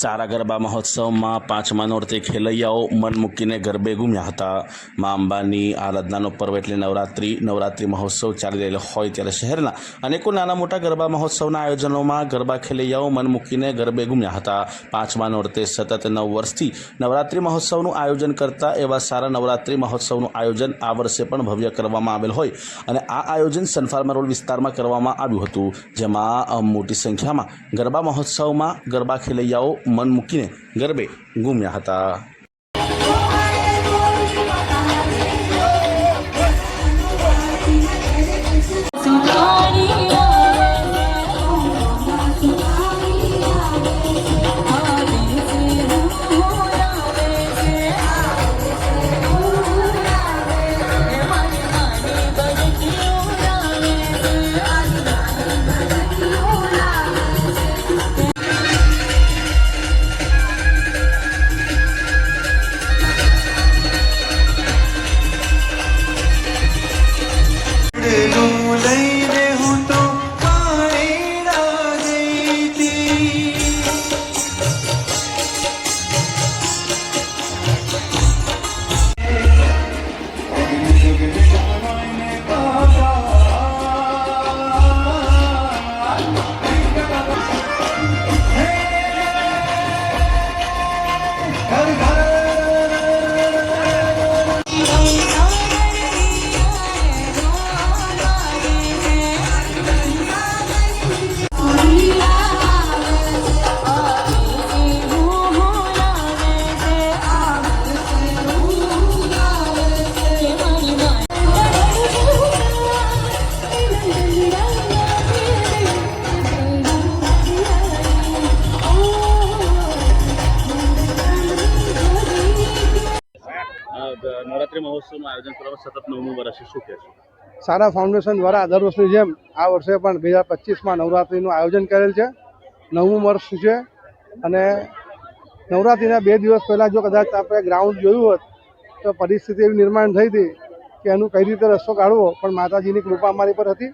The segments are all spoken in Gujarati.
સારા ગરબા મહોત્સવમાં પાંચમા નોરતે ખેલૈયાઓ મન મૂકીને ગરબે ઘૂમ્યા હતા. મા અંબાની આરાધનાનો પર્વ એટલે નવરાત્રિ. નવરાત્રિ મહોત્સવ ચાલી રહેલો હોય ત્યારે શહેરના અનેકો નાના મોટા ગરબા મહોત્સવના આયોજનોમાં ગરબા ખેલૈયાઓ મન મૂકીને ગરબે ઘૂમ્યા હતા. પાંચમા નોરતે સતત નવ વર્ષથી નવરાત્રિ મહોત્સવનું આયોજન કરતા એવા સારા નવરાત્રિ મહોત્સવનું આયોજન આ વર્ષે પણ ભવ્ય કરવામાં આવેલ હોય અને આ આયોજન સનફાર્મા રોડ વિસ્તારમાં કરવામાં આવ્યું હતું. જેમાં મોટી સંખ્યામાં ગરબા મહોત્સવમાં ગરબા ખેલૈયાઓ મન મૂકીને ગરબે ઘૂમ્યા હતા. મહોત્સવનું આયોજન કરવામાં સતત નવમું વર્ષે શું કહેશું? સારા ફાઉન્ડેશન દ્વારા દર વર્ષની જેમ આ વર્ષે પણ બે હજાર પચીસમાં નવરાત્રિનું આયોજન કરેલ છે. નવમું વર્ષ છે અને નવરાત્રિના બે દિવસ પહેલાં જો કદાચ આપણે ગ્રાઉન્ડ જોયું હોત તો પરિસ્થિતિ એવી નિર્માણ થઈ હતી કે એનું કઈ રીતે રસ્તો કાઢવો પણ માતાજીની કૃપા અમારી પર હતી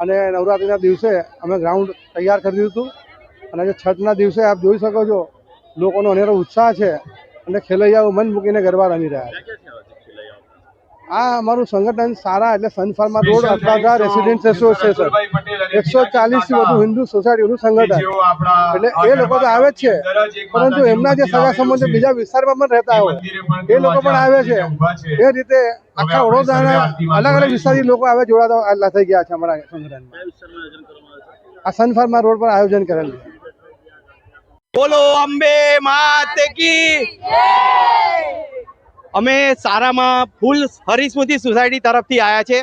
અને નવરાત્રિના દિવસે અમે ગ્રાઉન્ડ તૈયાર કરી દીધું હતું. અને આજે છઠના દિવસે આપ જોઈ શકો છો લોકોનો અનેરો ઉત્સાહ છે અને ખેલૈયાઓ મન મૂકીને ગરબા રમી રહ્યા છે ક્યાં ક્યાં છે ખેલૈયાઓ આ અમારું સંગઠન સારા એટલે Sun pharma road Atladara resident association એકસો ચાલીસથી વધુ હિન્દુ સોસાયટીનું સંગઠન. એટલે એ લોકો તો આવે જ છે. પરંતુ એમના જે સગા સંબંધો બીજા વિસ્તારમાં પણ રહેતા હોય. એ લોકો પણ આવે છે એ રીતે આખા વડોદરાના અલગ અલગ વિસ્તારથી લોકો આવે જોડાતા આટલા થઈ ગયા છે અમારા સંગઠનમાં. આ સન ફાર્મા રોડ પર આયોજન કરેલ છે. બોલો અંબે માત કી અમે સારામાં ફૂલ હરિસ્મૃતિ સોસાયટી તરફથી આવ્યા છે.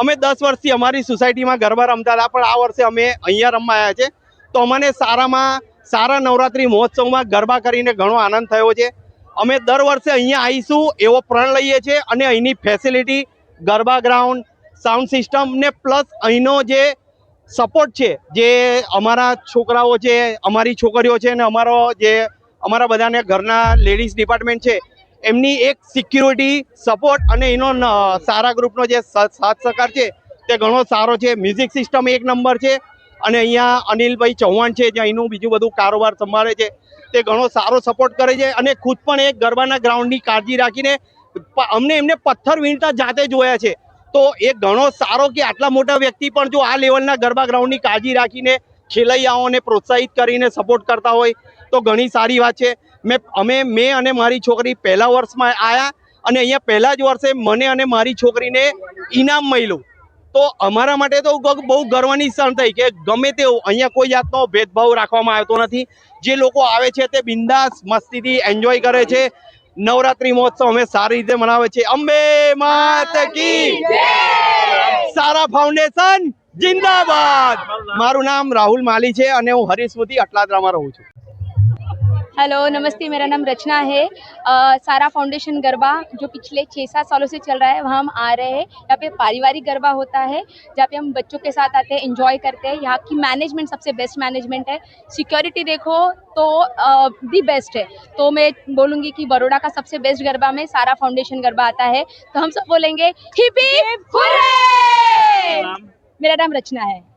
અમે દસ વર્ષથી અમારી સોસાયટીમાં ગરબા રમતા હતા, પણ આ વર્ષે અમે અહીંયા રમવા આવ્યા છે. તો અમને સારામાં સારા નવરાત્રિ મહોત્સવમાં ગરબા કરીને ઘણો આનંદ થયો છે. અમે દર વર્ષે અહીંયા આવીશું એવો પ્રણ લઈએ છીએ અને અહીંની facility garba ground sound system ને પ્લસ અહીંનો જે સપોર્ટ છે, જે અમારા છોકરાઓ છે, અમારી છોકરીઓ છે અને અમારો જે, અમારા બધાને ઘરના લેડીઝ ડિપાર્ટમેન્ટ છે એમની એક સિક્યુરિટી સપોર્ટ અને એનો સારા ગ્રુપનો જે સાથ સહકાર છે, તે ઘણો સારો છે. મ્યુઝિક સિસ્ટમ એક નંબર છે અને અહીંયા અનિલભાઈ ચૌહાણ છે જે અહીંનું બીજું બધું કારોબાર સંભાળે છે. તે ઘણો સારો સપોર્ટ કરે છે અને ખુદ પણ એક ગરબાના ગ્રાઉન્ડની કાળજી રાખીને અમને એમને પથ્થર વીણતા જાતે જોયા છે. તો એ ઘણો સારો કે આટલા મોટા વ્યક્તિ પણ જો આ લેવલના ગરબા ગ્રાઉન્ડની કાળજી રાખીને ખેલૈયાઓને પ્રોત્સાહિત કરીને સપોર્ટ કરતા હોય તો ઘણી સારી વાત છે. મેં અમે મેં અને મારી છોકરી પહેલા વર્ષમાં આવ્યા અને અહીંયા પહેલા જ વર્ષે મને અને મારી છોકરીને ઇનામ મળ્યું. તો અમારા માટે તો બહુ ગર્વની ક્ષણ થઈ કે ગમે તેવું અહીંયા કોઈ જાતનો ભેદભાવ રાખવામાં આવતો નથી. જે લોકો આવે છે તે બિંદાસ મસ્તીથી એન્જોય કરે છે. નવરાત્રી મહોત્સવ અમે સારી રીતે મનાવે છે. અંબે માત કી સારા ફાઉન્ડેશન જિંદાબાદ! મારું નામ રાહુલ માલી છે અને હું હરીસ્મૃતિ અટલાદરામાં રહું છું. हेलो नमस्ते मेरा नाम रचना है। अ, सारा फाउंडेशन गरबा जो पिछले छः सात सालों से चल रहा है वहाँ हम आ रहे हैं। यहाँ पे पारिवारिक गरबा होता है जहाँ पे हम बच्चों के साथ आते हैं एंजॉय करते हैं। यहाँ की मैनेजमेंट सबसे बेस्ट मैनेजमेंट है। सिक्योरिटी देखो तो दी बेस्ट है। तो मैं बोलूँगी कि बड़ोड़ा का सबसे बेस्ट गरबा में सारा फाउंडेशन गरबा आता है। तो हम सब बोलेंगे हिप मेरा नाम रचना है।